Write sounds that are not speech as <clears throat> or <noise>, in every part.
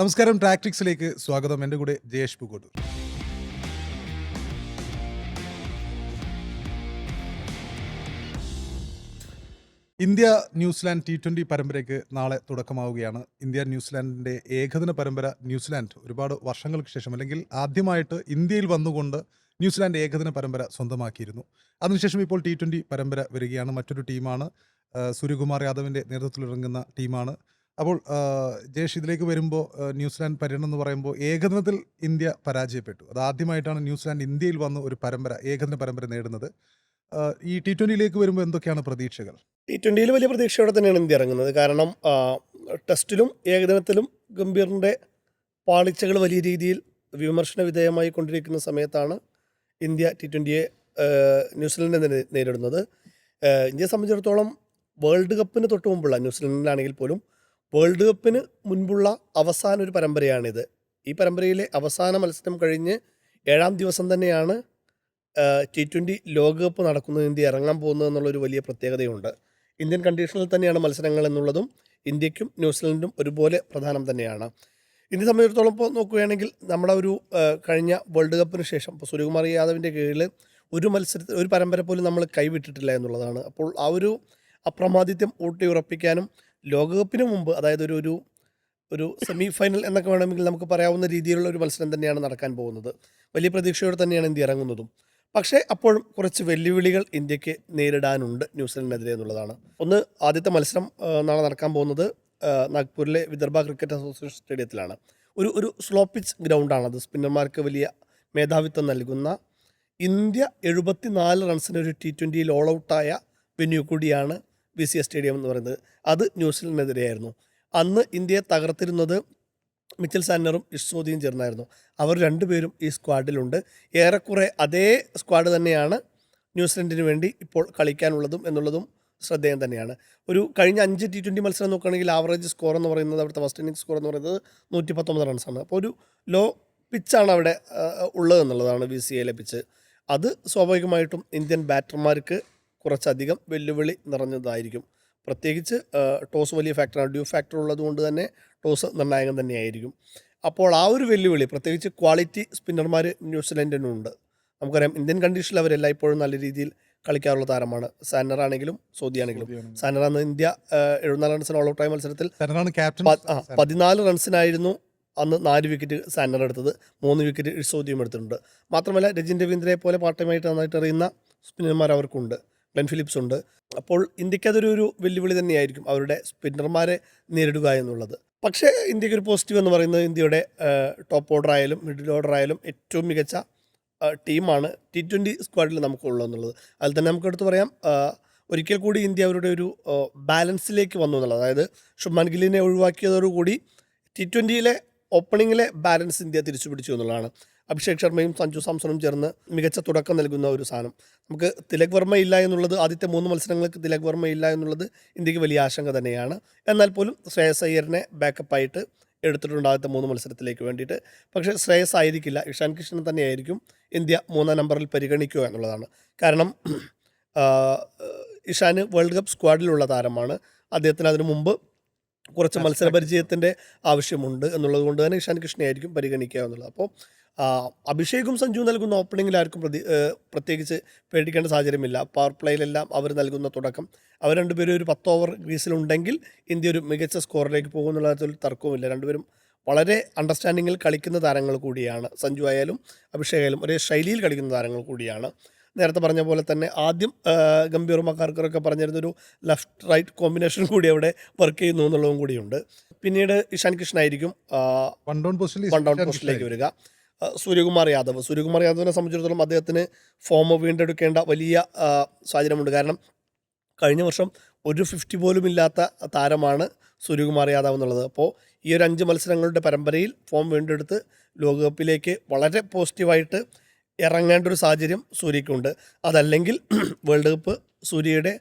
നമസ്കാരം ടാക്ടിക്സിലേക്ക് സ്വാഗതം. എന്റെ കൂടെ Jayesh Pukottur India New Zealand T twenty പരമ്പരയ്ക്ക് നാളെ തുടക്കമാവുകയാണ്. ഇന്ത്യ ന്യൂസിലാൻഡിന്റെ ഏകദിന പരമ്പര ന്യൂസിലാൻഡ്. ഒരുപാട് വർഷങ്ങൾക്ക് ശേഷം അല്ലെങ്കിൽ ആദ്യമായിട്ട് ഇന്ത്യയിൽ വന്നുകൊണ്ട് ന്യൂസിലാൻഡ് ഏകദിന പരമ്പര സ്വന്തമാക്കിയിരുന്നു. അതിനുശേഷം ഇപ്പോൾ ടി ട്വന്റി പരമ്പര വരികയാണ്. മറ്റൊരു ടീമാണ് സൂര്യകുമാർ യാദവിന്റെ നേതൃത്വത്തിലിറങ്ങുന്ന ടീമാണ്. അപ്പോൾ ജേഷ് ഇതിലേക്ക് വരുമ്പോൾ ന്യൂസിലാൻഡ് പര്യടനം എന്ന് പറയുമ്പോൾ ഏകദിനത്തിൽ ഇന്ത്യ പരാജയപ്പെട്ടു. അത് ആദ്യമായിട്ടാണ് ന്യൂസിലാൻഡ് ഇന്ത്യയിൽ വന്ന ഒരു പരമ്പര ഏകദിന പരമ്പര നേടുന്നത്. ഈ ടി ട്വന്റിയിലേക്ക് വരുമ്പോൾ എന്തൊക്കെയാണ് പ്രതീക്ഷകൾ? ടി ട്വന്റിയിൽ വലിയ പ്രതീക്ഷയോടെ തന്നെയാണ് ഇന്ത്യ ഇറങ്ങുന്നത്. കാരണം ടെസ്റ്റിലും ഏകദിനത്തിലും ഗംഭീറിന്റെ പാളിച്ചകൾ വലിയ രീതിയിൽ വിമർശന വിധേയമായി കൊണ്ടിരിക്കുന്ന സമയത്താണ് ഇന്ത്യ ടി ട്വന്റിയെ ന്യൂസിലൻഡിനെ നേരിടുന്നത്. ഇന്ത്യയെ സംബന്ധിച്ചിടത്തോളം വേൾഡ് കപ്പിന് തൊട്ട് മുമ്പുള്ള ന്യൂസിലൻഡിലാണെങ്കിൽ പോലും വേൾഡ് കപ്പിന് മുൻപുള്ള അവസാന ഒരു പരമ്പരയാണിത്. ഈ പരമ്പരയിലെ അവസാന മത്സരം കഴിഞ്ഞ് ഏഴാം ദിവസം തന്നെയാണ് ടി ട്വന്റി ലോകകപ്പ് നടക്കുന്നത് ഇന്ത്യ ഇറങ്ങാൻ പോകുന്നത് എന്നുള്ളൊരു വലിയ പ്രത്യേകതയുണ്ട്. ഇന്ത്യൻ കണ്ടീഷനിൽ തന്നെയാണ് മത്സരങ്ങൾ എന്നുള്ളതും ഇന്ത്യക്കും ന്യൂസിലൻഡും ഒരുപോലെ പ്രധാനം തന്നെയാണ്. ഇന്ത്യ സംബന്ധിച്ചിടത്തോളം ഇപ്പോൾ നോക്കുകയാണെങ്കിൽ നമ്മുടെ ഒരു കഴിഞ്ഞ വേൾഡ് കപ്പിന് ശേഷം ഇപ്പോൾ സൂര്യകുമാർ യാദവിന്റെ കീഴിൽ ഒരു മത്സരത്തിൽ ഒരു പരമ്പര പോലും നമ്മൾ കൈവിട്ടിട്ടില്ല എന്നുള്ളതാണ്. അപ്പോൾ ആ ഒരു അപ്രമാദിത്യം ഊട്ടി ഉറപ്പിക്കാനും ലോകകപ്പിന് മുമ്പ് അതായത് ഒരു ഒരു ഒരു സെമി ഫൈനൽ എന്നൊക്കെ വേണമെങ്കിൽ നമുക്ക് പറയാവുന്ന രീതിയിലുള്ള ഒരു മത്സരം തന്നെയാണ് നടക്കാൻ പോകുന്നത്. വലിയ പ്രതീക്ഷയോടെ തന്നെയാണ് ഇന്ത്യ ഇറങ്ങുന്നതും. പക്ഷേ അപ്പോഴും കുറച്ച് വെല്ലുവിളികൾ ഇന്ത്യയ്ക്ക് നേരിടാനുണ്ട് ന്യൂസിലൻഡിനെതിരെ എന്നുള്ളതാണ്. ഒന്ന് ആദ്യത്തെ മത്സരം നാളെ നടക്കാൻ പോകുന്നത് നാഗ്പൂരിലെ വിദർഭ ക്രിക്കറ്റ് അസോസിയേഷൻ സ്റ്റേഡിയത്തിലാണ്. ഒരു ഒരു സ്ലോ പിച്ച് ഗ്രൗണ്ടാണത് സ്പിന്നർമാർക്ക് വലിയ മേധാവിത്വം നൽകുന്ന ഇന്ത്യ എഴുപത്തിനാല് റൺസിന് ഒരു ടി ട്വന്റിയിൽ ഓൾ ഔട്ടായ വെന്യൂ കൂടിയാണ് ബി സി എസ് സ്റ്റേഡിയം എന്ന് പറയുന്നത്. അത് ന്യൂസിലൻഡിനെതിരെയായിരുന്നു. അന്ന് ഇന്ത്യയെ തകർത്തിരുന്നത് മിച്ചൽ സാന്നറും ഇഷ്സോദിയും ചേർന്നായിരുന്നു. അവർ രണ്ടുപേരും ഈ സ്ക്വാഡിലുണ്ട്. ഏറെക്കുറെ അതേ സ്ക്വാഡ് തന്നെയാണ് ന്യൂസിലൻഡിന് വേണ്ടി ഇപ്പോൾ കളിക്കാനുള്ളതും എന്നുള്ളതും ശ്രദ്ധേയം തന്നെയാണ്. ഒരു കഴിഞ്ഞ അഞ്ച് ടി ട്വന്റി മത്സരം നോക്കുകയാണെങ്കിൽ ആവറേജ് സ്കോർ എന്ന് പറയുന്നത് അവിടുത്തെ ഫസ്റ്റ് ഇന്നിംഗ് സ്കോർ എന്ന് പറയുന്നത് നൂറ്റി പത്തൊമ്പത് റൺസാണ് അപ്പോൾ ഒരു ലോ പിച്ചാണ് അവിടെ ഉള്ളതെന്നുള്ളതാണ് ബി സി എയിലെ പിച്ച് അത് സ്വാഭാവികമായിട്ടും ഇന്ത്യൻ ബാറ്റർമാർക്ക് കുറച്ചധികം വെല്ലുവിളി നിറഞ്ഞതായിരിക്കും. പ്രത്യേകിച്ച് ടോസ് വലിയ ഫാക്ടറാണ് ഡ്യൂ ഫാക്ടർ ഉള്ളതുകൊണ്ട് തന്നെ ടോസ് നിർണായകം തന്നെയായിരിക്കും. അപ്പോൾ ആ ഒരു വെല്ലുവിളി പ്രത്യേകിച്ച് ക്വാളിറ്റി സ്പിന്നർമാർ ന്യൂസിലൻഡിനുണ്ട്. നമുക്കറിയാം ഇന്ത്യൻ കണ്ടീഷനിൽ അവരെല്ലാം ഇപ്പോഴും നല്ല രീതിയിൽ കളിക്കാറുള്ള താരമാണ്. സാനർ ആണെങ്കിലും സോദി ആണെങ്കിലും. സാനർ അന്ന് ഇന്ത്യ എഴുപത്തിനാല് റൺസിന് ഓൾ ഔട്ടായ മത്സരത്തിൽ പതിനാല് റൺസിനായിരുന്നു അന്ന് നാല് വിക്കറ്റ് സാനർ എടുത്തത്. മൂന്ന് വിക്കറ്റ് സൗദിയും എടുത്തിട്ടുണ്ട്. മാത്രമല്ല രജിൻ രവീന്ദ്രയെ പോലെ പാർട്ടമായിട്ട് നന്നായിട്ട് അറിയുന്ന സ്പിന്നർമാർ അവർക്കുണ്ട്. ഗ്ലെൻ ഫിലിപ്സ് ഉണ്ട്. അപ്പോൾ ഇന്ത്യയ്ക്ക് അതൊരു ഒരു വെല്ലുവിളി തന്നെയായിരിക്കും അവരുടെ സ്പിന്നർമാരെ നേരിടുക എന്നുള്ളത്. പക്ഷേ ഇന്ത്യയ്ക്ക് ഒരു പോസിറ്റീവ് എന്ന് പറയുന്നത് ഇന്ത്യയുടെ ടോപ്പ് ഓർഡർ ആയാലും മിഡിൽ ഓർഡർ ആയാലും ഏറ്റവും മികച്ച ടീമാണ് ടി ട്വന്റി സ്ക്വാഡിൽ നമുക്കുള്ളതെന്നുള്ളത് അതിൽ തന്നെ നമുക്ക് എടുത്ത് പറയാം ഒരിക്കൽ കൂടി ഇന്ത്യ അവരുടെ ഒരു ബാലൻസിലേക്ക് വന്നു എന്നുള്ളത്. അതായത് ഷുമാൻ ഗില്ലിനെ ഒഴിവാക്കിയതോടുകൂടി ടി ട്വന്റിയിലെ ഓപ്പണിങ്ങിലെ ബാലൻസ് ഇന്ത്യ തിരിച്ചു പിടിച്ചു എന്നുള്ളതാണ്. അഭിഷേക് ശർമ്മയും സഞ്ജു സാംസണും ചേർന്ന് മികച്ച തുടക്കം നൽകുന്ന ഒരു സാധനം. നമുക്ക് തിലക് വർമ്മ ഇല്ല എന്നുള്ളത് ആദ്യത്തെ മൂന്ന് മത്സരങ്ങൾക്ക് തിലക് വർമ്മ ഇല്ല എന്നുള്ളത് ഇന്ത്യയ്ക്ക് വലിയ ആശങ്ക തന്നെയാണ്. എന്നാൽ പോലും ശ്രേയസ് അയ്യറിനെ ബാക്കപ്പായിട്ട് എടുത്തിട്ടുണ്ട് ആദ്യത്തെ മൂന്ന് മത്സരത്തിലേക്ക് വേണ്ടിയിട്ട്. പക്ഷേ ശ്രേയസ് ആയിരിക്കില്ല. ഇഷാൻ കിഷനെ തന്നെയായിരിക്കും ഇന്ത്യ മൂന്നാം നമ്പറിൽ പരിഗണിക്കുക എന്നുള്ളതാണ്. കാരണം ഇഷാൻ ഇഷാന് വേൾഡ് കപ്പ് സ്ക്വാഡിലുള്ള താരമാണ്. അദ്ദേഹത്തിന് അതിനു മുമ്പ് കുറച്ച് മത്സര പരിചയത്തിന്റെ ആവശ്യമുണ്ട് എന്നുള്ളത് കൊണ്ട് തന്നെ ഇഷാൻ കൃഷ്ണയായിരിക്കും പരിഗണിക്കുക എന്നുള്ളത്. അപ്പോൾ അഭിഷേകും സഞ്ജു നൽകുന്ന ഓപ്പണിങ്ങിൽ ആർക്കും പ്രതി പ്രത്യേകിച്ച് പേടിക്കേണ്ട സാഹചര്യമില്ല. പവർ പ്ലേയിലെല്ലാം അവർ നൽകുന്ന തുടക്കം. അവർ രണ്ടുപേരും ഒരു പത്ത് ഓവർ ഗ്രീസിലുണ്ടെങ്കിൽ ഇന്ത്യ ഒരു മികച്ച സ്കോറിലേക്ക് പോകുന്നുള്ള കാര്യത്തിൽ തർക്കവുമില്ല. രണ്ടുപേരും വളരെ അണ്ടർസ്റ്റാൻഡിങ്ങിൽ കളിക്കുന്ന താരങ്ങൾ കൂടിയാണ്. സഞ്ജു ആയാലും അഭിഷേക് ആയാലും ഒരേ ശൈലിയിൽ കളിക്കുന്ന താരങ്ങൾ കൂടിയാണ്. നേരത്തെ പറഞ്ഞ പോലെ തന്നെ ആദ്യം ആ, ഗംഭീർ മക്കാർക്കറൊക്കെ പറഞ്ഞിരുന്നൊരു ലെഫ്റ്റ് റൈറ്റ് കോമ്പിനേഷൻ കൂടി അവിടെ വർക്ക് ചെയ്യുന്നു എന്നുള്ളതും കൂടിയുണ്ട്. പിന്നീട് ഇഷാൻ കൃഷ്ണ ആയിരിക്കും വൺ ഡൗൺ പോസ്റ്റിലേക്ക് വരിക. സൂര്യകുമാർ യാദവ്. സൂര്യകുമാർ യാദവിനെ സംബന്ധിച്ചിടത്തോളം അദ്ദേഹത്തിന് ഫോം വീണ്ടെടുക്കേണ്ട വലിയ സാഹചര്യമുണ്ട്. കാരണം കഴിഞ്ഞ വർഷം ഒരു ഫിഫ്റ്റി പോലും ഇല്ലാത്ത താരമാണ് സൂര്യകുമാർ യാദവ് എന്നുള്ളത്. അപ്പോൾ ഈ ഒരു അഞ്ച് മത്സരങ്ങളുടെ പരമ്പരയിൽ ഫോം വീണ്ടെടുത്ത് ലോകകപ്പിലേക്ക് വളരെ പോസിറ്റീവായിട്ട് ഇറങ്ങേണ്ട ഒരു സാഹചര്യം സൂര്യക്കുണ്ട് അതല്ലെങ്കിൽ <clears throat> വേൾഡ് കപ്പ് സൂര്യയുടെ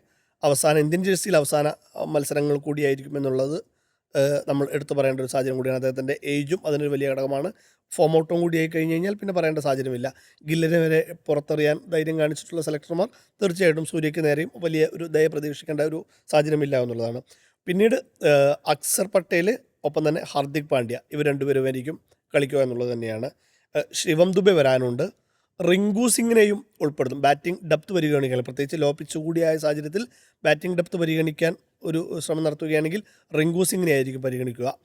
അവസാന ഇന്ത്യൻ ജേഴ്സിയിൽ അവസാന മത്സരങ്ങൾ കൂടിയായിരിക്കും എന്നുള്ളത് നമ്മൾ എടുത്തു പറയേണ്ട ഒരു സാഹചര്യം കൂടിയാണ് അദ്ദേഹത്തിന്റെ ഏജും അതിനൊരു വലിയ ഘടകമാണ്. ഫോം ഔട്ടും കൂടി ആയി കഴിഞ്ഞ് കഴിഞ്ഞാൽ പിന്നെ പറയേണ്ട സാഹചര്യമില്ല. ഗില്ലിനെ വരെ പുറത്തെറിയാൻ ധൈര്യം കാണിച്ചിട്ടുള്ള സെലക്ടർമാർ തീർച്ചയായിട്ടും സൂര്യയ്ക്ക് നേരെയും വലിയ ഒരു ദയ പ്രതീക്ഷിക്കേണ്ട ഒരു സാഹചര്യമില്ല എന്നുള്ളതാണ്. പിന്നീട് അക്സർ പട്ടേൽ ഒപ്പം തന്നെ ഹാർദിക് പാണ്ഡ്യ ഇവർ രണ്ടുപേരും ആയിരിക്കും കളിക്കുക എന്നുള്ളത് തന്നെയാണ്. ശിവം ദുബെ വരാനുണ്ട്. റിങ്കു സിംഗിനെയും ഉൾപ്പെടുത്തും. ബാറ്റിംഗ് ഡെപ്ത് പരിഗണിക്കാൻ പ്രത്യേകിച്ച് ലോ പിച്ച് കൂടിയായ സാഹചര്യത്തിൽ ബാറ്റിംഗ് ഡെപ്ത് പരിഗണിക്കാൻ ഒരു ശ്രമം നടത്തുകയാണെങ്കിൽ റിങ്കു സിംഗിനെ ആയിരിക്കും പരിഗണിക്കുക.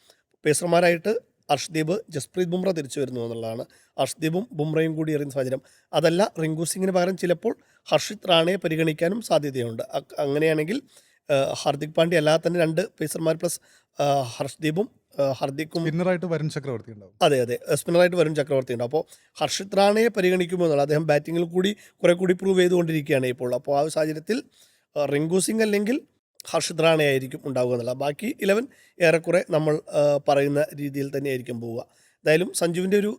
പേസർമാരായിട്ട് അർഷ്ദീപ് ജസ്പ്രീത് ബുംറ തിരിച്ചു വരുന്നു എന്നുള്ളതാണ്. അർഷ്ദീപും ബുംറയും കൂടി എറിയുന്ന സാഹചര്യം. അതല്ല റിങ്കു സിംഗിന് പകരം ചിലപ്പോൾ ഹർഷിത് റാണയെ പരിഗണിക്കാനും സാധ്യതയുണ്ട്. അങ്ങനെയാണെങ്കിൽ ഹാർദിക് പാണ്ഡ്യ അല്ലാതെ തന്നെ രണ്ട് പേസർമാർ പ്ലസ് ഹർഷ്ദീപും ഹർദിക്കും സ്പിന്നറായിട്ട് വരുൺ ചക്രവർത്തി ഉണ്ടാവും. അതെ അതെ. സ്പിന്നറായിട്ട് വരും ചക്രവർത്തി ഉണ്ട്. അപ്പോൾ ഹർഷിത് റാണയെ പരിഗണിക്കുമ്പോൾ എന്നുള്ള അദ്ദേഹം ബാറ്റിങ്ങിൽ കൂടി കുറെ കൂടി പ്രൂവ് ചെയ്തുകൊണ്ടിരിക്കുകയാണ് ഇപ്പോൾ. അപ്പോൾ ആ സാഹചര്യത്തിൽ റിങ്കു സിംഗ് അല്ലെങ്കിൽ ഹർഷിത് റാണയായിരിക്കും ഉണ്ടാവുക എന്നുള്ള ബാക്കി ഇലവൻ ഏറെക്കുറെ നമ്മൾ പറയുന്ന രീതിയിൽ തന്നെ ആയിരിക്കും പോവുക. എന്തായാലും സഞ്ജുവിന്റെ ഒരു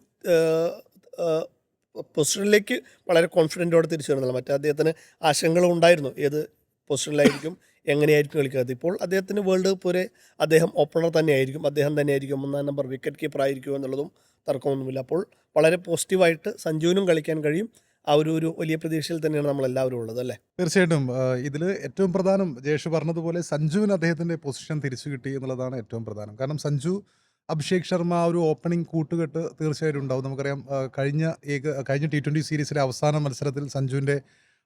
പൊസിഷനിലേക്ക് വളരെ കോൺഫിഡന്റോടെ തിരിച്ചു വരുന്നില്ല മറ്റേ അദ്ദേഹത്തിന് ആശങ്കകൾ ഉണ്ടായിരുന്നു ഏത് പൊസിഷനിലായിരിക്കും എങ്ങനെയായിരിക്കും കളിക്കുന്നത് ഇപ്പോൾ അദ്ദേഹത്തിന് വേൾഡ് കപ്പ് വരെ അദ്ദേഹം ഓപ്പണർ തന്നെയായിരിക്കും അദ്ദേഹം തന്നെയായിരിക്കും ഒന്നാം നമ്പർ വിക്കറ്റ് കീപ്പർ ആയിരിക്കും എന്നുള്ളതും തർക്കമൊന്നുമില്ല. അപ്പോൾ വളരെ പോസിറ്റീവായിട്ട് സഞ്ജുവിനും കളിക്കാൻ കഴിയും. ആ ഒരു ഒരു വലിയ പ്രതീക്ഷയിൽ തന്നെയാണ് നമ്മൾ എല്ലാവരും ഉള്ളത് അല്ലേ? തീർച്ചയായിട്ടും. ഇതിൽ ഏറ്റവും പ്രധാനം ജയേഷ് പറഞ്ഞതുപോലെ സഞ്ജുവിന് അദ്ദേഹത്തിന്റെ പൊസിഷൻ തിരിച്ചു കിട്ടി എന്നുള്ളതാണ് ഏറ്റവും പ്രധാനം. കാരണം സഞ്ജു അഭിഷേക് ശർമ്മ ആ ഒരു ഓപ്പണിംഗ് കൂട്ടുകെട്ട് തീർച്ചയായിട്ടും ഉണ്ടാവും. നമുക്കറിയാം കഴിഞ്ഞ ഏക കഴിഞ്ഞ ടി ട്വന്റി സീരീസിലെ അവസാന മത്സരത്തിൽ സഞ്ജുവിന്റെ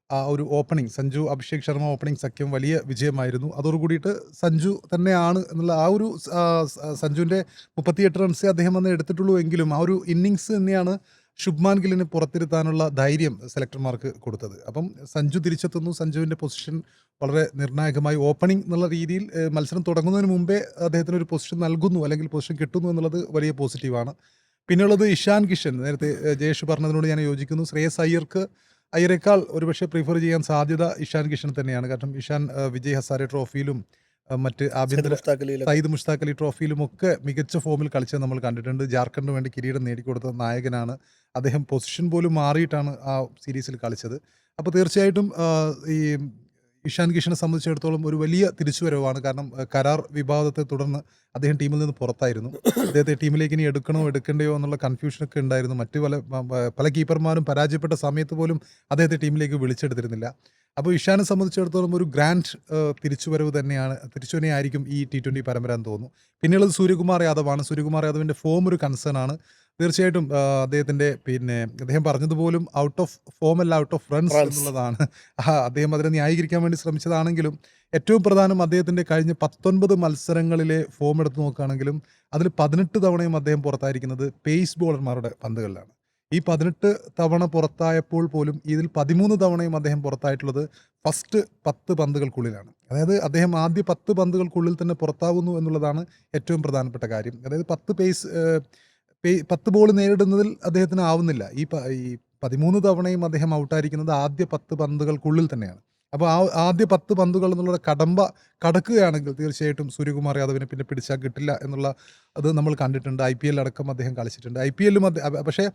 ആ ഒരു ഓപ്പണിംഗ് സഞ്ജു അഭിഷേക് ശർമ്മ ഓപ്പണിംഗ് സഖ്യം വലിയ വിജയമായിരുന്നു. അതോടുകൂടിയിട്ട് സഞ്ജു തന്നെയാണ് എന്നുള്ള ആ ഒരു സഞ്ജുവിന്റെ മുപ്പത്തിയെട്ട് റൺസേ അദ്ദേഹം അന്ന് എടുത്തിട്ടുള്ളൂ എങ്കിലും ആ ഒരു ഇന്നിങ്സ് തന്നെയാണ് ശുഭ്മാൻ ഗില്ലിന് പുറത്തിരുത്താനുള്ള ധൈര്യം സെലക്ടർമാർക്ക് കൊടുത്തത്. അപ്പം സഞ്ജു തിരിച്ചെത്തുന്നു. സഞ്ജുവിന്റെ പൊസിഷൻ വളരെ നിർണായകമായി. ഓപ്പണിംഗ് എന്നുള്ള രീതിയിൽ മത്സരം തുടങ്ങുന്നതിന് മുമ്പേ അദ്ദേഹത്തിന് ഒരു പൊസിഷൻ നൽകുന്നു അല്ലെങ്കിൽ പൊസിഷൻ കിട്ടുന്നു എന്നുള്ളത് വലിയ പോസിറ്റീവാണ് പിന്നെയുള്ളത് ഇഷാൻ കിഷൻ. നേരത്തെ ജയേഷ് പറഞ്ഞതിനോട് ഞാൻ യോജിക്കുന്നു. ശ്രേയസ് അയ്യർക്ക് അയ്യരേക്കാൾ ഒരുപക്ഷെ പ്രിഫർ ചെയ്യാൻ സാധ്യത ഇഷാൻ കിഷൻ തന്നെയാണ്. കാരണം ഇഷാൻ വിജയ് ഹസാരെ ട്രോഫിയിലും മറ്റ് ആഭ്യന്തര. സയ്യിദ് മുഷ്താഖ് അലി ട്രോഫിയിലും ഒക്കെ മികച്ച ഫോമിൽ കളിച്ചത് നമ്മൾ കണ്ടിട്ടുണ്ട്. ജാർഖണ്ഡിന് വേണ്ടി കിരീടം നേടിക്കൊടുത്ത നായകനാണ് അദ്ദേഹം. പൊസിഷൻ പോലും മാറിയിട്ടാണ് ആ സീരീസിൽ കളിച്ചത്. അപ്പോൾ തീർച്ചയായിട്ടും ഈ ഇഷാൻ കിഷനെ സംബന്ധിച്ചിടത്തോളം ഒരു വലിയ തിരിച്ചുവരവാണ്. കാരണം കരാർ വിവാദത്തെ തുടർന്ന് അദ്ദേഹം ടീമിൽ നിന്ന് പുറത്തായിരുന്നു. അദ്ദേഹത്തെ ടീമിലേക്ക് ഇനി എടുക്കണോ എടുക്കണ്ടയോ എന്നുള്ള കൺഫ്യൂഷനൊക്കെ ഉണ്ടായിരുന്നു. മറ്റു പല പല കീപ്പർമാരും പരാജയപ്പെട്ട സമയത്ത് പോലും അദ്ദേഹത്തെ ടീമിലേക്ക് വിളിച്ചെടുത്തിരുന്നില്ല. അപ്പോൾ ഇഷാനെ സംബന്ധിച്ചിടത്തോളം ഒരു ഗ്രാൻഡ് തിരിച്ചുവരവ് തന്നെയാണ് തിരിച്ചു ആയിരിക്കും ഈ ടി ട്വന്റി പരമ്പര എന്ന് തോന്നുന്നു. പിന്നെയുള്ളത് സൂര്യകുമാർ യാദവാണ്. സൂര്യകുമാർ യാദവിന്റെ ഫോം ഒരു കൺസേൺ ആണ്. തീർച്ചയായിട്ടും അദ്ദേഹത്തിന്റെ പിന്നെ അദ്ദേഹം പറഞ്ഞതുപോലും ഔട്ട് ഓഫ് ഫോം അല്ല ഔട്ട് ഓഫ് റൺസ് എന്നുള്ളതാണ്. അദ്ദേഹം അതിനെ ന്യായീകരിക്കാൻ വേണ്ടി ശ്രമിച്ചതാണെങ്കിലും ഏറ്റവും പ്രധാനം അദ്ദേഹത്തിന്റെ കഴിഞ്ഞ പത്തൊൻപത് മത്സരങ്ങളിലെ ഫോം എടുത്ത് നോക്കുകയാണെങ്കിലും അതിൽ പതിനെട്ട് തവണയും അദ്ദേഹം പുറത്തായിരിക്കുന്നത് പേസ് ബോളർമാരുടെ പന്തുകളിലാണ്. ഈ പതിനെട്ട് തവണ പുറത്തായപ്പോൾ പോലും ഇതിൽ പതിമൂന്ന് തവണയും അദ്ദേഹം പുറത്തായിട്ടുള്ളത് ഫസ്റ്റ് പത്ത് പന്തുകൾക്കുള്ളിലാണ്. അതായത് അദ്ദേഹം ആദ്യ പത്ത് പന്തുകൾക്കുള്ളിൽ തന്നെ പുറത്താവുന്നു എന്നുള്ളതാണ് ഏറ്റവും പ്രധാനപ്പെട്ട കാര്യം. അതായത് പത്ത് പേസ് പത്ത് ബോൾ നേരിടുന്നതിൽ അദ്ദേഹത്തിന് ആവുന്നില്ല. ഈ പതിമൂന്ന് തവണയും അദ്ദേഹം ഔട്ടായിരിക്കുന്നത് ആദ്യ പത്ത് പന്തുകൾക്കുള്ളിൽ തന്നെയാണ്. അപ്പോൾ ആ ആദ്യ പത്ത് പന്തുകൾ എന്നുള്ള കടമ്പ കടക്കുകയാണെങ്കിൽ തീർച്ചയായിട്ടും സൂര്യകുമാർ യാദവിനെ പിന്നെ പിടിച്ചാൽ കിട്ടില്ല എന്നുള്ള അത് നമ്മൾ കണ്ടിട്ടുണ്ട്. ഐ പി എൽ അടക്കം അദ്ദേഹം കളിച്ചിട്ടുണ്ട്. ഐ പി എല്ലും പക്ഷേ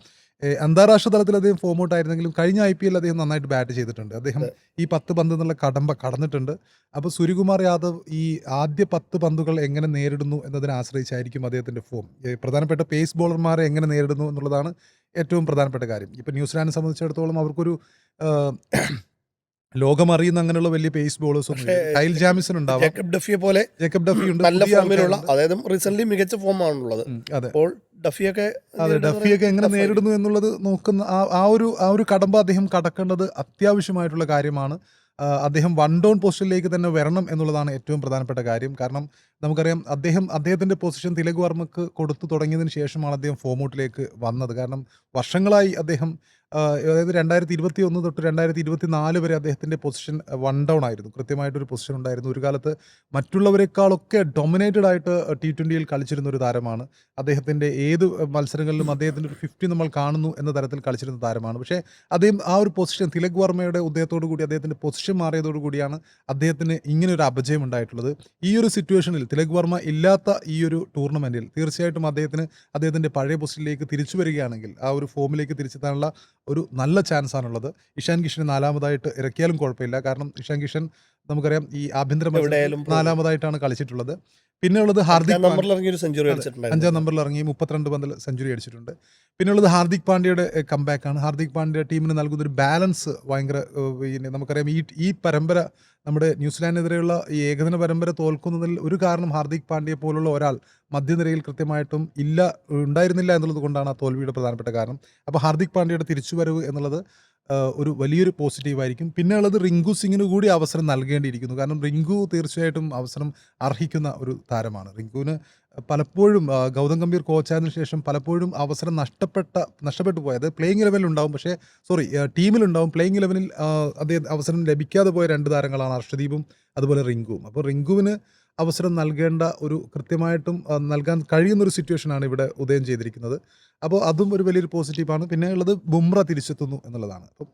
അന്താരാഷ്ട്ര തലത്തിൽ അദ്ദേഹം ഫോം ഔട്ട് ആയിരുന്നെങ്കിലും കഴിഞ്ഞ ഐ പി എൽ അദ്ദേഹം നന്നായിട്ട് ബാറ്റ് ചെയ്തിട്ടുണ്ട്. അദ്ദേഹം ഈ പത്ത് പന്ത് എന്നുള്ള കടമ്പ കടന്നിട്ടുണ്ട്. അപ്പോൾ സൂര്യകുമാർ യാദവ് ഈ ആദ്യ പത്ത് പന്തുകൾ എങ്ങനെ നേരിടുന്നു എന്നതിനെ ആശ്രയിച്ചായിരിക്കും അദ്ദേഹത്തിന്റെ ഫോം പ്രധാനപ്പെട്ട പേസ് ബോളർമാരെ എങ്ങനെ നേരിടുന്നു എന്നുള്ളതാണ് ഏറ്റവും പ്രധാനപ്പെട്ട കാര്യം. ഇപ്പോൾ ന്യൂസിലാൻഡിനെ സംബന്ധിച്ചിടത്തോളം അവർക്കൊരു ലോകമറിയുന്ന അങ്ങനെയുള്ള വലിയ പേസ് ബോളേഴ്സ് കൈൽ ജാമിസൺ ഉണ്ടാവാം. ജേക്കബ് ഡഫിയെ പോലെ ജേക്കബ് ഡഫി ഉണ്ട്. നല്ല ഫോമിലുള്ള അതായത് റീസെന്റ് മികച്ച ഫോമാണുള്ളത് അപ്പോൾ ഡഫിയൊക്കെ അതെ ഡഫിയൊക്കെ എങ്ങനെ നേരിടുന്നു എന്നുള്ളത് നോക്കുന്ന ആ ആ ഒരു ആ ഒരു കടമ്പ അദ്ദേഹം കടക്കേണ്ടത് അത്യാവശ്യമായിട്ടുള്ള കാര്യമാണ്. അദ്ദേഹം വൺ ഡൗൺ പൊസിഷനിലേക്ക് തന്നെ വരണം എന്നുള്ളതാണ് ഏറ്റവും പ്രധാനപ്പെട്ട കാര്യം. കാരണം നമുക്കറിയാം അദ്ദേഹം അദ്ദേഹത്തിന്റെ പൊസിഷൻ തിലക് വർമ്മക്ക് കൊടുത്തു തുടങ്ങിയതിന് ശേഷമാണ് അദ്ദേഹം ഫോമൗട്ടിലേക്ക് വന്നത്. കാരണം വർഷങ്ങളായി അദ്ദേഹം അതായത് രണ്ടായിരത്തി ഇരുപത്തി ഒന്ന് തൊട്ട് രണ്ടായിരത്തി ഇരുപത്തി നാല് വരെ അദ്ദേഹത്തിന്റെ പൊസിഷൻ വൺ ഡൗൺ ആയിരുന്നു. കൃത്യമായിട്ടൊരു പൊസിഷൻ ഉണ്ടായിരുന്നു. ഒരു കാലത്ത് മറ്റുള്ളവരെക്കാളൊക്കെ ഡൊമിനേറ്റഡ് ആയിട്ട് ടി ട്വന്റിയിൽ കളിച്ചിരുന്ന ഒരു താരമാണ്. അദ്ദേഹത്തിന്റെ ഏത് മത്സരങ്ങളിലും അദ്ദേഹത്തിന്റെ ഒരു ഫിഫ്റ്റി നമ്മൾ കാണുന്നു എന്ന തരത്തിൽ കളിച്ചിരുന്ന താരമാണ്. പക്ഷേ അദ്ദേഹം ആ ഒരു പൊസിഷൻ തിലക് വർമ്മയുടെ ഉദയത്തോടു കൂടി അദ്ദേഹത്തിന്റെ പൊസിഷൻ മാറിയതോടു കൂടിയാണ് അദ്ദേഹത്തിന് ഇങ്ങനെ ഒരു അപജയം ഉണ്ടായിട്ടുള്ളത്. ഈ ഒരു സിറ്റുവേഷനിൽ തിലക് വർമ്മ ഇല്ലാത്ത ഈ ഒരു ടൂർണമെന്റിൽ തീർച്ചയായിട്ടും അദ്ദേഹത്തിന് അദ്ദേഹത്തിന്റെ പഴയ പൊസിഷനിലേക്ക് തിരിച്ചു വരികയാണെങ്കിൽ ആ ഒരു ഫോമിലേക്ക് തിരിച്ചെത്താനുള്ള ഒരു നല്ല ചാൻസ് ആണുള്ളത്. ഇഷാൻ കിഷൻ നാലാമതായിട്ട് ഇറക്കിയാലും കുഴപ്പമില്ല. കാരണം ഇഷാൻ കിഷൻ നമുക്കറിയാം ഈ ആഭ്യന്തര നാലാമതായിട്ടാണ് കളിച്ചിട്ടുള്ളത്. പിന്നെയുള്ളത് ഹാർദിക് അഞ്ചാം നമ്പറിൽ ഇറങ്ങി മുപ്പത്തിരണ്ട് പന്തിൽ സെഞ്ചുറി അടിച്ചിട്ടുണ്ട്. പിന്നെയുള്ളത് ഹാർദിക് പാണ്ഡ്യയുടെ കംബാക്ക് ആണ്. ഹാർദിക് പാണ്ഡ്യ ടീമിന് നൽകുന്ന ഒരു ബാലൻസ് ഭയങ്കര പിന്നെ നമുക്കറിയാം ഈ ഈ പരമ്പര നമ്മുടെ ന്യൂസിലാൻഡിനെതിരെയുള്ള ഈ ഏകദിന പരമ്പര തോൽക്കുന്നതിൽ ഒരു കാരണം ഹാർദിക് പാണ്ഡ്യ പോലുള്ള ഒരാൾ മധ്യനിരയിൽ കൃത്യമായിട്ടും ഇല്ല ഉണ്ടായിരുന്നില്ല എന്നുള്ളത് കൊണ്ടാണ് ആ തോൽവിയുടെ പ്രധാനപ്പെട്ട കാരണം. അപ്പോൾ ഹാർദിക് പാണ്ഡ്യയുടെ തിരിച്ചുവരവ് എന്നുള്ളത് ഒരു വലിയൊരു പോസിറ്റീവായിരിക്കും. പിന്നെ ഉള്ളത് റിങ്കു സിംഗിന് കൂടി അവസരം നൽകേണ്ടിയിരിക്കുന്നു. കാരണം റിങ്കു തീർച്ചയായിട്ടും അവസരം അർഹിക്കുന്ന ഒരു താരമാണ്. റിങ്കുവിന് പലപ്പോഴും ഗൗതം ഗംഭീർ കോച്ചായതിനു ശേഷം പലപ്പോഴും അവസരം നഷ്ടപ്പെട്ട നഷ്ടപ്പെട്ടു പോയത് പ്ലേയിങ് ലെവലിൽ ഉണ്ടാവും. പക്ഷേ സോറി ടീമിലുണ്ടാവും പ്ലേയിങ് ഇലവനിൽ അദ്ദേഹം അവസരം ലഭിക്കാതെ പോയ രണ്ട് താരങ്ങളാണ് അർഷദീപും അതുപോലെ റിങ്കുവും. അപ്പോൾ റിങ്കുവിന് അവസരം നൽകേണ്ട ഒരു കൃത്യമായിട്ടും നൽകാൻ കഴിയുന്ന ഒരു സിറ്റുവേഷനാണ് ഇവിടെ ഉദയം ചെയ്തിരിക്കുന്നത്. അപ്പോൾ അതും ഒരു വലിയൊരു പോസിറ്റീവാണ്. പിന്നെ ഉള്ളത് ബുംറ തിരിച്ചെത്തുന്നു എന്നുള്ളതാണ്. അപ്പം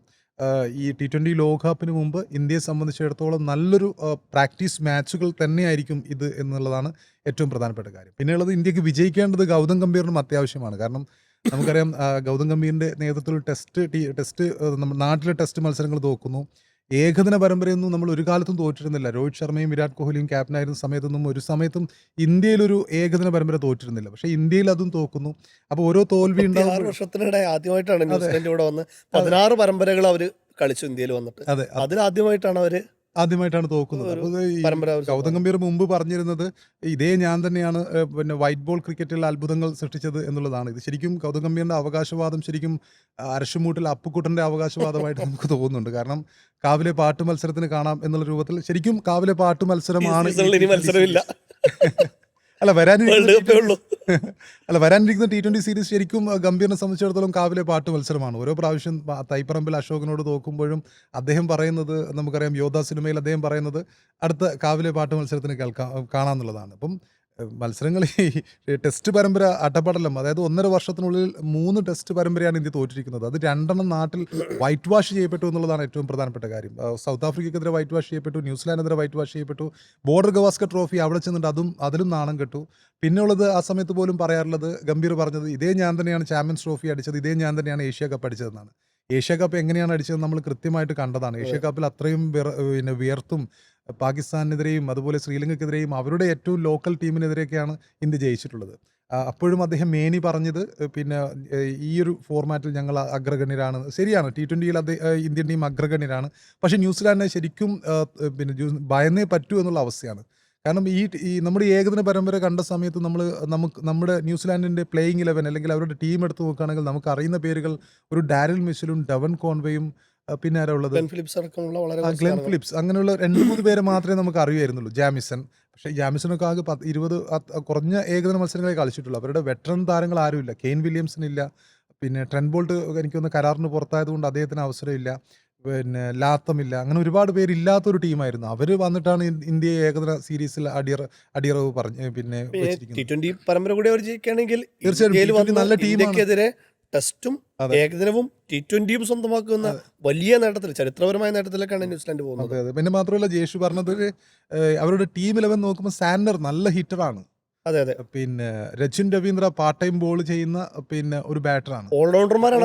ഈ ടി ട്വന്റി ലോകകപ്പിന് മുമ്പ് ഇന്ത്യയെ സംബന്ധിച്ചിടത്തോളം നല്ലൊരു പ്രാക്ടീസ് മാച്ചുകൾ തന്നെയായിരിക്കും ഇത് എന്നുള്ളതാണ് ഏറ്റവും പ്രധാനപ്പെട്ട കാര്യം. പിന്നെയുള്ളത് ഇന്ത്യയ്ക്ക് വിജയിക്കേണ്ടത് ഗൗതം ഗംഭീറിനും അത്യാവശ്യമാണ്. കാരണം നമുക്കറിയാം ഗൗതം ഗംഭീറിന്റെ നേതൃത്വത്തിൽ ടെസ്റ്റ് ടെസ്റ്റ് നമ്മുടെ നാട്ടിലെ ടെസ്റ്റ് മത്സരങ്ങൾ തോക്കുന്നു ഏകദിന പരമ്പരയൊന്നും നമ്മൾ ഒരു കാലത്തും തോറ്റിരുന്നില്ല. രോഹിത് ശർമ്മയും വിരാട് കോഹ്ലിയും ക്യാപ്റ്റനായിരുന്ന സമയത്തൊന്നും ഒരു സമയത്തും ഇന്ത്യയിലൊരു ഏകദിന പരമ്പര തോറ്റിരുന്നില്ല. പക്ഷേ ഇന്ത്യയിൽ അതും തോക്കുന്നു. അപ്പോൾ ഓരോ തോൽവി ആറ് ഉണ്ടാവും വർഷത്തിനിടെ ആദ്യമായിട്ടാണ് ന്യൂസിലൻഡ് ഇവിടെ വന്ന് പതിനാറ് പരമ്പരകൾ അവർ കളിച്ചു ഇന്ത്യയിൽ വന്നിട്ട്. അതെ അതിൽ ആദ്യമായിട്ടാണ് തോക്കുന്നത് ഗൗതം ഗംഭീർ മുമ്പ് പറഞ്ഞിരുന്നത് ഇതേ ഞാൻ തന്നെയാണ് പിന്നെ വൈറ്റ് ബോൾ ക്രിക്കറ്റിൽ അത്ഭുതങ്ങൾ സൃഷ്ടിച്ചത് എന്നുള്ളതാണ്. ഇത് ശരിക്കും ഗൗതം ഗംഭീറിന്റെ അവകാശവാദം ശരിക്കും അരശുമൂട്ടിൽ അപ്പുക്കുട്ടന്റെ അവകാശവാദമായിട്ട് നമുക്ക് തോന്നുന്നുണ്ട്. കാരണം കാവിലെ പാട്ട് മത്സരത്തിന് കാണാം എന്നുള്ള രൂപത്തിൽ ശരിക്കും കാവിലെ പാട്ട് മത്സരമാണ് ഈ സീസണിൽ ഇനി T20 മത്സരമില്ല. <laughs> അല്ല വരാനിരിക്കുന്നു അല്ല വരാനിരിക്കുന്ന ടി ട്വന്റി സീരീസ് ശരിക്കും ഗംഭീറിനെ സംബന്ധിച്ചിടത്തോളം കാവിലെ പാട്ട് മത്സരമാണ്. ഓരോ പ്രാവശ്യം തൈപ്പറമ്പിൽ അശോകനോട് തോക്കുമ്പോഴും അദ്ദേഹം പറയുന്നത് നമുക്കറിയാം യോദ്ധ സിനിമയിൽ അദ്ദേഹം പറയുന്നത് അടുത്ത കാവിലെ പാട്ട് മത്സരത്തിന് കേൾക്കാം കാണാമെന്നുള്ളതാണ് അപ്പം മത്സരങ്ങൾ ഈ ടെസ്റ്റ് പരമ്പര അട്ടപ്പടലം അതായത് ഒന്നര വർഷത്തിനുള്ളിൽ മൂന്ന് ടെസ്റ്റ് പരമ്പരയാണ് ഇന്ത്യ തോറ്റിരിക്കുന്നത്. അത് രണ്ടെണ്ണം നാട്ടിൽ വൈറ്റ് വാഷ് ചെയ്യപ്പെട്ടു എന്നുള്ളതാണ് ഏറ്റവും പ്രധാനപ്പെട്ട കാര്യം. സൗത്ത് ആഫ്രിക്കക്കെതിരെ വൈറ്റ് വാഷ് ചെയ്യപ്പെട്ടു ന്യൂസിലാൻഡിനെതിരെ വൈറ്റ് വാഷ് ചെയ്യപ്പെട്ടു ബോർഡർ ഗവാസ്കർ ട്രോഫി അവിടെ ചെന്നിട്ട് അതും അതിലും നാണം കെട്ടു. പിന്നെയുള്ളത് ആ സമയത്ത് പോലും പറയാറുള്ളത് ഗംഭീർ പറഞ്ഞത് ഇതേ ഞാൻ തന്നെയാണ് ചാമ്പ്യൻസ് ട്രോഫി അടിച്ചത് ഇതേ ഞാൻ തന്നെയാണ് ഏഷ്യ കപ്പ് അടിച്ചതെന്നാണ്. ഏഷ്യ കപ്പ് എങ്ങനെയാണ് അടിച്ചത് നമ്മൾ കൃത്യമായിട്ട് കണ്ടതാണ്. ഏഷ്യ കപ്പിൽ അത്രയും പിന്നെ വിയർത്തും പാകിസ്ഥാനെതിരെയും അതുപോലെ ശ്രീലങ്കയ്ക്കെതിരെയും അവരുടെ ഏറ്റവും ലോക്കൽ ടീമിനെതിരെയൊക്കെയാണ് ഇന്ത്യ ജയിച്ചിട്ടുള്ളത്. അപ്പോഴും അദ്ദേഹം മേനി പറഞ്ഞത് പിന്നെ ഈ ഒരു ഫോർമാറ്റിൽ ഞങ്ങൾ അഗ്രഗണ്യരാണ്. ശരിയാണ് ടി ട്വന്റിയിൽ ഇന്ത്യൻ ടീം അഗ്രഗണ്യരാണ്. പക്ഷേ ന്യൂസിലാൻഡിനെ ശരിക്കും പിന്നെ ഭയന്നേ പറ്റൂ എന്നുള്ള അവസ്ഥയാണ്. കാരണം ഈ ഈ നമ്മുടെ ഏകദിന പരമ്പര കണ്ട സമയത്ത് നമ്മൾ നമുക്ക് നമ്മുടെ ന്യൂസിലാൻഡിന്റെ പ്ലേയിങ് ഇലവൻ അല്ലെങ്കിൽ അവരുടെ ടീം എടുത്ത് നോക്കുകയാണെങ്കിൽ നമുക്ക് അറിയുന്ന പേരുകൾ ഒരു ഡാരിൽ മിഷലും ഡവൻ കോൺവേയും പിന്നെ ആരാ ഉള്ളത്? ഗ്ലെൻ ഫിലിപ്സ് അടക്കമുള്ള വളരെ ആ, കുറച്ച് ഗ്ലെൻ. ഫിലിപ്സ് അങ്ങനെയുള്ള രണ്ട് മൂന്ന് പേരെ മാത്രമേ നമുക്ക് അറിയുമായിരുന്നുള്ളൂ. ജാമിസൺ. പക്ഷേ ജാമിസണൊക്കെ ആകെ പത്ത് ഇരുപത് അത് കുറഞ്ഞ ഏകദിന മത്സരങ്ങളെ കളിച്ചിട്ടുള്ളൂ. അവരുടെ വെറ്ററൻ താരങ്ങൾ ആരുമില്ല കെയിൻ വില്യംസിനില്ല പിന്നെ ട്രെൻ ബോൾട്ട് എനിക്കൊന്ന് കരാറിന് പുറത്തായതുകൊണ്ട് അദ്ദേഹത്തിന് അവസരമില്ല. പിന്നെ ലാത്തമില്ല. അങ്ങനെ ഒരുപാട് പേരില്ലാത്തൊരു ടീമായിരുന്നു. അവർ വന്നിട്ടാണ് ഇൻ- ഇന്ത്യയെ ഏകദിന സീരീസിൽ അടിയറ അടിയറവ് പറഞ്ഞ് പിന്നെ വെച്ചിരിക്കുന്നത്. ടി ട്വന്റി പരമ്പര കൂടി അവർ ജയിക്കുകയാണെങ്കിൽ തീർച്ചയായിട്ടും. ഇന്ത്യയിൽ T20 വന്ന് നല്ല ടീമാണ്. ഇന്ത്യക്കെതിരെ ടെസ്റ്റും ഏകദിനവും ടി ട്വന്റിയും സ്വന്തമാക്കുന്ന വലിയ നേട്ടത്തിൽ ചരിത്രപരമായ നേട്ടത്തിലേക്കാണ് ന്യൂസിലാൻഡ് പോകുന്നത്. പിന്നെ മാത്രമല്ല ജയേഷ് പറഞ്ഞത് അവരുടെ ടീം ഇലവൻ നോക്കുമ്പോൾ സാൻഡർ നല്ല ഹിറ്ററാണ് അതെ അതെ. പിന്നെ Rachin Ravindra part time ball ചെയ്യുന്ന പിന്നെ ഒരു ബാറ്ററാണ് ഓൾറൗണ്ടർമാരാണ്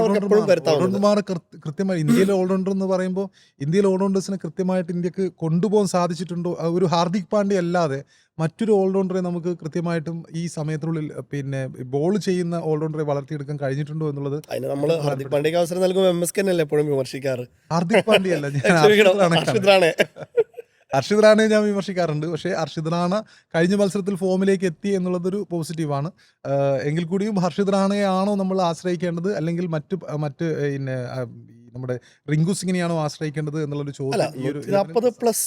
ഓൾറൗണ്ടർമാർ കൃത്യമായി ഇന്ത്യയിലെ ഓൾറൗണ്ടർ എന്ന് പറയുമ്പോൾ ഇന്ത്യയിലെ ഓൾറൗണ്ടേഴ്സിനെ കൃത്യമായിട്ട് ഇന്ത്യയ്ക്ക് കൊണ്ടുപോകാൻ സാധിച്ചിട്ടുണ്ടോ? ഒരു ഹാർദിക് പാണ്ഡ്യ അല്ലാതെ മറ്റൊരു ഓൾറൗണ്ടറെ നമുക്ക് കൃത്യമായിട്ടും ഈ സമയത്തിനുള്ളിൽ പിന്നെ ബോൾ ചെയ്യുന്ന ഓൾറൗണ്ടറെ വളർത്തിയെടുക്കാൻ കഴിഞ്ഞിട്ടുണ്ടോ എന്നുള്ളത് നമ്മൾ ഹാർദിക് പാണ്ഡ്യക്ക് അവസരം നൽകുമ്പോൾ എം എസ് കെ അല്ലേ എപ്പോഴും വിമർശിക്കാറ്? ഹാർദിക് പാണ്ഡ്യ അല്ല ഞാൻ ഹർഷിത് റാണയെ ഞാൻ വിമർശിക്കാറുണ്ട്. പക്ഷേ അർഷിദ് റാണ കഴിഞ്ഞ മത്സരത്തിൽ ഫോമിലേക്ക് എത്തി എന്നുള്ളതൊരു പോസിറ്റീവാണ്. എങ്കിൽ കൂടിയും ഹർഷിദ് റാണയെ ആണോ നമ്മൾ ആശ്രയിക്കേണ്ടത്? അല്ലെങ്കിൽ മറ്റ് മറ്റ് പിന്നെ നമ്മുടെ റിങ്കു സിംഗിനെയാണോ ആശ്രയിക്കേണ്ടത് എന്നുള്ളൊരു ചോദ്യം നാൽപ്പത് പ്ലസ്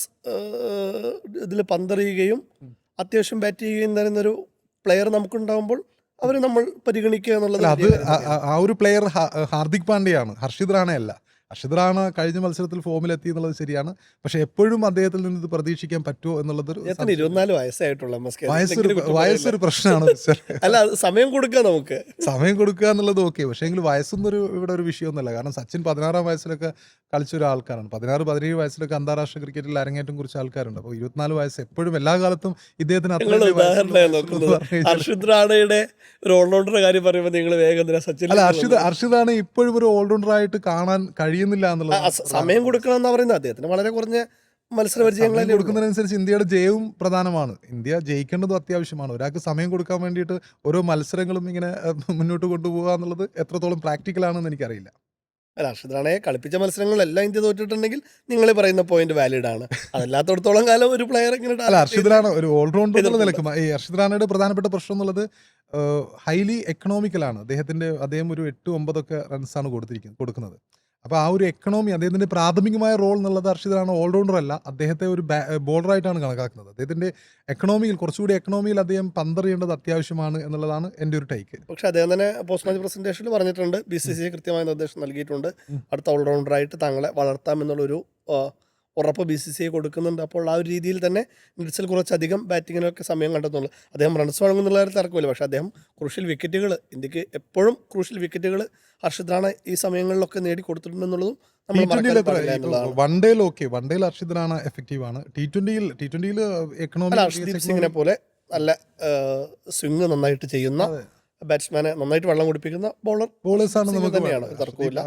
ഇതിൽ പന്തറിയുകയും അത്യാവശ്യം ബാറ്റ് ചെയ്യുകയും തരുന്നൊരു പ്ലെയർ നമുക്കുണ്ടാകുമ്പോൾ അവരെ നമ്മൾ പരിഗണിക്കുക എന്നുള്ളത് അത് ആ ഒരു പ്ലെയർ ഹാർദിക് പാണ്ഡ്യയാണ്. ഹർഷിദ് റാണയല്ല ഹർഷിത് റാണ കഴിഞ്ഞ മത്സരത്തിൽ ഫോമിലെത്തി എന്നുള്ളത് ശരിയാണ്. പക്ഷെ എപ്പോഴും അദ്ദേഹത്തിൽ നിന്ന് ഇത് പ്രതീക്ഷിക്കാൻ പറ്റുമോ എന്നുള്ളതൊരു അദ്ദേഹത്തിന് സംശയം. ഇരുപത്തിനാല് വയസ്സായിട്ടുള്ള എം എസ് കെ വയസ്സൊരു വയസ്സൊരു പ്രശ്നമാണ് അല്ല സമയം കൊടുക്കുക നമുക്ക്. സമയം കൊടുക്കുക എന്നുള്ളത് ഓക്കെ പക്ഷേ എങ്കിൽ വയസ്സൊന്നൊരു ഇവിടെ ഒരു വിഷയമൊന്നുമല്ല. കാരണം സച്ചിൻ പതിനാറാം വയസ്സിലൊക്കെ കളിച്ച ഒരു ആൾക്കാരാണ്. പതിനാറ് പതിനേഴ് വയസ്സിലൊക്കെ അന്താരാഷ്ട്ര ക്രിക്കറ്റിൽ അരങ്ങേറ്റം കുറിച്ച ആൾക്കാരുണ്ട്. അപ്പോൾ ഇരുപത്തിനാല് വയസ്സ് എപ്പോഴും എല്ലാ കാലത്തും ഇദ്ദേഹത്തിന് അത്ര അർഷിദ് റാണയുടെ ഒരു ഓൾറൗണ്ടറുടെ കാര്യം പറയുമ്പോൾ നിങ്ങൾ വേഗം സച്ചിൻ അല്ല അർഷിത് അർഷിതാണ് ഇപ്പോഴും ഒരു ഓൾറൗണ്ടർ ആയിട്ട് കാണാൻ കഴിയുന്നില്ല എന്നുള്ളത് സമയം കൊടുക്കണം എന്നാ പറയുന്നത്. അദ്ദേഹത്തിന് വളരെ കുറഞ്ഞ മത്സര പരിചയങ്ങളെ കൊടുക്കുന്നതിനനുസരിച്ച് ഇന്ത്യയുടെ ജയവും പ്രധാനമാണ്. ഇന്ത്യ ജയിക്കേണ്ടതും അത്യാവശ്യമാണ്. ഒരാൾക്ക് സമയം കൊടുക്കാൻ വേണ്ടിയിട്ട് ഓരോ മത്സരങ്ങളും ഇങ്ങനെ മുന്നോട്ട് കൊണ്ടുപോകുക എന്നുള്ളത് എത്രത്തോളം പ്രാക്ടിക്കൽ ആണെന്ന് എനിക്കറിയില്ല. റാണയെ കളിപ്പിച്ച മത്സരങ്ങളെല്ലാം ഇന്ത്യ തോറ്റിട്ടുണ്ടെങ്കിൽ നിങ്ങൾ പറയുന്ന പോയിന്റ് വാലിഡ് ആണ്. അതല്ലാത്തടത്തോളം കാലം ഒരു പ്ലെയർ ഇങ്ങനെ അല്ല റാണ ഒരു ഓൾറൗണ്ടർ എന്നുള്ള. നിലയ്ക്ക് ഈ ഹർഷിത് റാണയുടെ പ്രധാനപ്പെട്ട പ്രശ്നം എന്നുള്ളത് ഹൈലി എക്കണോമിക്കലാണ് അദ്ദേഹത്തിന്റെ അദ്ദേഹം ഒരു എട്ട് ഒമ്പതൊക്കെ ആണ് കൊടുത്തിരിക്കുന്നത് കൊടുക്കുന്നത്. അപ്പോൾ ആ ഒരു എക്കണോമി അദ്ദേഹത്തിന്റെ പ്രാഥമികമായ റോൾ എന്നുള്ളത് ഹർഷിത് റാണ ഓൾറൗണ്ടർ അല്ല. അദ്ദേഹത്തെ ഒരു ബോളറായിട്ടാണ് കണക്കാക്കുന്നത്. അദ്ദേഹത്തിന്റെ എക്കണോമിയിൽ കുറച്ചുകൂടി എക്കണോമിയിൽ അദ്ദേഹം പന്തറിയേണ്ടത് അത്യാവശ്യമാണ് എന്നുള്ളതാണ് എന്റെ ഒരു ടൈക്ക് പക്ഷേ അദ്ദേഹം തന്നെ പോസ്റ്റ് മാച്ച് പ്രസന്റേഷനിൽ പറഞ്ഞിട്ടുണ്ട്. ബി സി സി കൃത്യമായ നിർദ്ദേശം നൽകിയിട്ടുണ്ട്. അടുത്ത ഓൾറൗണ്ടറായിട്ട് താങ്കളെ വളർത്താമെന്നുള്ളൊരു ആ, ഉറപ്പ് ബി സി സി ഐ കൊടുക്കുന്നുണ്ട്. അപ്പോൾ ആ ഒരു രീതിയിൽ തന്നെ മിഡ്സിൽ കുറച്ചധികം ബാറ്റിങ്ങിനൊക്കെ സമയം കണ്ടെത്തുന്നുള്ളൂ. അദ്ദേഹം റൺസ് വഴങ്ങുന്നുള്ള കാര്യത്തിൽ തർക്കമില്ല. പക്ഷേ അദ്ദേഹം ക്രൂഷ്യൽ വിക്കറ്റുകൾ ഇന്ത്യയ്ക്ക് എപ്പോഴും ക്രൂഷ്യൽ വിക്കറ്റുകൾ ഹർഷിത് റാണ ഈ സമയങ്ങളിലൊക്കെ നേടി കൊടുത്തിട്ടുണ്ടെന്നുള്ളതും നമ്മൾ ടി ട്വന്റിയിൽ മറക്കാൻ എത്ര? പാടില്ല എന്നുള്ളതാണ് വൺ ഡേയിൽ ഓക്കെ വൺ ഡേയിൽ ഹർഷിത് റാണ എഫക്റ്റീവ് ആണ്. ടി ട്വന്റിയിൽ ടി ട്വന്റിയിൽ എക്കണോമി ഹർഷ്ദീപ് സിംഗിനെ പോലെ നല്ല സ്വിങ് നന്നായിട്ട് ചെയ്യുന്ന. ബാറ്റ്സ്മാനെ നന്നായിട്ട് വെള്ളം കുടിപ്പിക്കുന്ന ബോളർ ബോളേഴ്സാണ് നമുക്ക് തന്നെയാണ്. തർക്കമില്ല.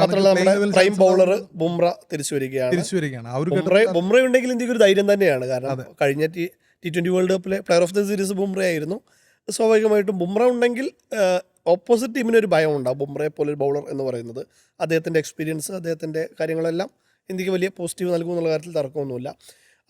മാത്രമല്ല നമ്മുടെ പ്രൈം ബൗളർ ബുംറ തിരിച്ചു വരികയാണ് തിരിച്ചു വരികയാണ്. ആ ഒരു ബുംറ ബുംറ ഉണ്ടെങ്കിൽ ഇന്ത്യയ്ക്ക് ഒരു ധൈര്യം തന്നെയാണ്. കാരണം കഴിഞ്ഞ T T twenty world കപ്പിലെ player of the series Bumrah ആയിരുന്നു സ്വാഭാവികമായിട്ടും ബുംറ ഉണ്ടെങ്കിൽ ഓപ്പോസിറ്റ് ടീമിന് ഒരു ഭയം ഉണ്ടാവും. ബുംറയെ പോലെ ഒരു ബൗളർ എന്ന് പറയുന്നത്. അദ്ദേഹത്തിന്റെ എക്സ്പീരിയൻസ് അദ്ദേഹത്തിന്റെ കാര്യങ്ങളെല്ലാം ഇന്ത്യയ്ക്ക് വലിയ പോസിറ്റീവ് നൽകും എന്നുള്ള കാര്യത്തിൽ തർക്കമൊന്നുമില്ല.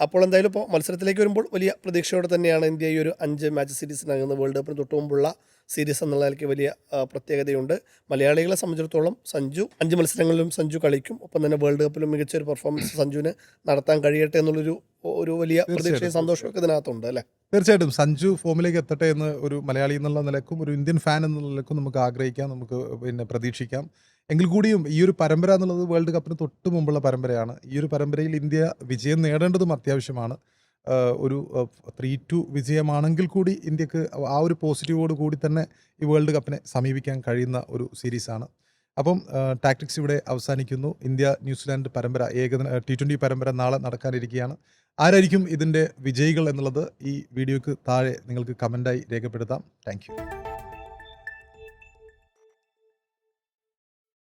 അപ്പോൾ എന്തായാലും ഇപ്പോൾ മത്സരത്തിലേക്ക് വരുമ്പോൾ വലിയ പ്രതീക്ഷയോടെ തന്നെയാണ് ഇന്ത്യ ഈ ഒരു അഞ്ച് മാച്ച് സീരീസിനകുന്ന വേൾഡ് കപ്പിന് തൊട്ട് മുമ്പുള്ള സീരീസ് എന്നുള്ള നിലയ്ക്ക് വലിയ പ്രത്യേകതയുണ്ട്. മലയാളികളെ സംബന്ധിച്ചിടത്തോളം സഞ്ജു അഞ്ച് മത്സരങ്ങളിലും സഞ്ജു കളിക്കും. ഒപ്പം തന്നെ വേൾഡ് കപ്പിലും മികച്ചൊരു പെർഫോമൻസ് സഞ്ജുവിന് നടത്താൻ കഴിയട്ടെ എന്നുള്ളൊരു ഒരു വലിയ പ്രതീക്ഷയും. സന്തോഷമൊക്കെ ഇതിനകത്തുണ്ട് അല്ലേ? തീർച്ചയായിട്ടും. സഞ്ജു ഫോമിലേക്ക് എത്തട്ടെ എന്ന് ഒരു മലയാളി എന്നുള്ള നിലക്കും ഒരു ഇന്ത്യൻ ഫാൻ എന്നുള്ള നിലക്കും നമുക്ക് ആഗ്രഹിക്കാം. നമുക്ക് പിന്നെ പ്രതീക്ഷിക്കാം. എങ്കിൽ കൂടിയും ഈ ഒരു പരമ്പര എന്നുള്ളത് വേൾഡ് കപ്പിന് തൊട്ട് മുമ്പുള്ള പരമ്പരയാണ്. ഈ ഒരു പരമ്പരയിൽ ഇന്ത്യ വിജയം നേടേണ്ടതും അത്യാവശ്യമാണ്. ഒരു ത്രീ ടു വിജയമാണെങ്കിൽ കൂടി ഇന്ത്യയ്ക്ക് ആ ഒരു പോസിറ്റീവോട് കൂടി തന്നെ ഈ വേൾഡ് കപ്പിനെ സമീപിക്കാൻ കഴിയുന്ന ഒരു സീരീസാണ്. അപ്പം ടാക്ടിക്സ് ഇവിടെ അവസാനിക്കുന്നു. ഇന്ത്യ ന്യൂസിലാൻഡ് പരമ്പര ഏകദിന ടി ട്വന്റി പരമ്പര നാളെ നടക്കാനിരിക്കുകയാണ്. ആരായിരിക്കും ഇതിന്റെ വിജയികൾ എന്നുള്ളത് ഈ വീഡിയോക്ക് താഴെ നിങ്ങൾക്ക് കമന്റായി രേഖപ്പെടുത്താം. താങ്ക്